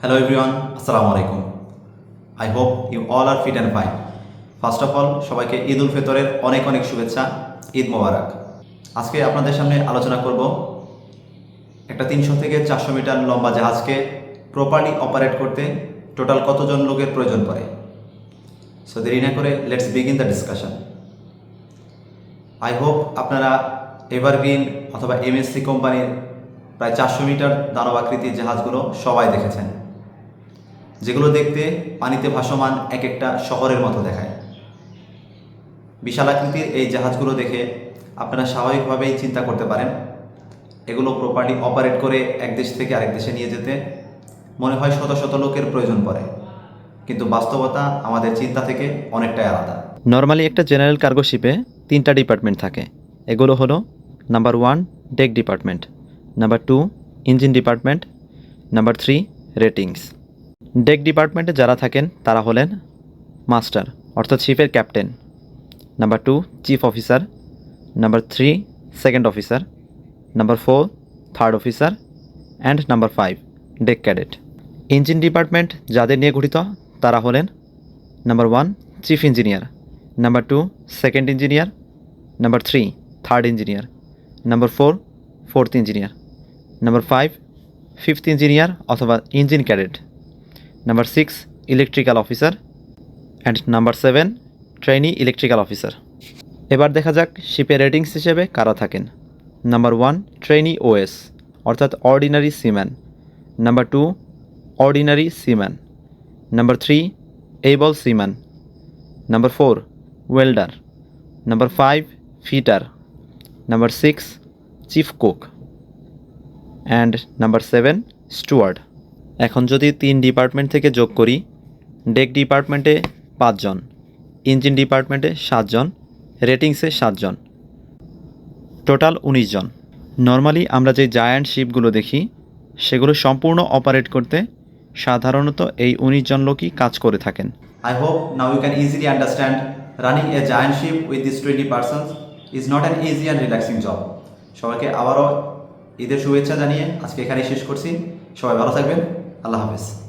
Hello everyone, Assalamu alaikum. I hope you all are fit and fine. First of all সবাইকে ঈদ উল ফিতরের অনেক অনেক শুভেচ্ছা ঈদ মোবারক। আজকে আপনাদের সামনে আলোচনা করব একটা তিনশো থেকে চারশো মিটার লম্বা জাহাজকে প্রপারলি অপারেট করতে টোটাল কতজন লোকের প্রয়োজন পড়ে? সো দেরি না করে let's begin the discussion I hope আপনারা এভারগ্রিন অথবা এমএসসি কোম্পানির প্রায় চারশো মিটার দানবাকৃতির জাহাজগুলো সবাই দেখেছেন। যেগুলো দেখতে পানিতে ভাসমান এক একটা শহরের মতো দেখায়। বিশাল আকৃতির এই জাহাজগুলো দেখে আপনারা স্বাভাবিকভাবেই চিন্তা করতে পারেন, এগুলো প্রপারলি অপারেট করে এক দেশ থেকে আরেক দেশে নিয়ে যেতে মনে হয় শত শত লোকের প্রয়োজন পড়ে। কিন্তু বাস্তবতা আমাদের চিন্তা থেকে অনেকটাই আলাদা। নর্মালি একটা জেনারেল কার্গো শিপে তিনটা ডিপার্টমেন্ট থাকে। এগুলো হলো number one deck department number two engine department number three ratings deck ডিপার্টমেন্টে যারা থাকেন, তারা হলেন মাস্টার, অর্থাৎ শিপের captain. Number two, chief officer. Number three, second officer. Number four, third officer. And number five, deck cadet. Engine department যাদের নিয়ে গঠিত, তারা হলেন, number one, chief engineer. Number two, second engineer. Number three, third engineer. Number four, fourth engineer. Number five, fifth engineer অথবা engine cadet. Number six electrical officer and number seven trainee electrical officer এবার দেখা যাক শিপের ratings হিসেবে কারা থাকেন। Number one trainee OS অর্থাৎ ordinary seaman number two ordinary seaman number three able seaman number four welder number five fitter number six chief cook and number seven steward এখন যদি তিন ডিপার্টমেন্ট থেকে যোগ করি, ডেক ডিপার্টমেন্টে পাঁচজন, ইঞ্জিন ডিপার্টমেন্টে সাতজন, রেটিংসে সাতজন, টোটাল উনিশ জন নর্মালি আমরা যে জায়ান্ট শিপগুলো দেখি, সেগুলো সম্পূর্ণ অপারেট করতে সাধারণত এই উনিশ জন লোকই কাজ করে থাকেন। I hope now you can easily understand running a giant ship with these 20 persons is not an easy and relaxing job. সবাইকে আবারও ঈদের শুভেচ্ছা জানিয়ে আজকে এখানেই শেষ করছি। সবাই ভালো থাকবেন। আল্লাহ হাফেজ।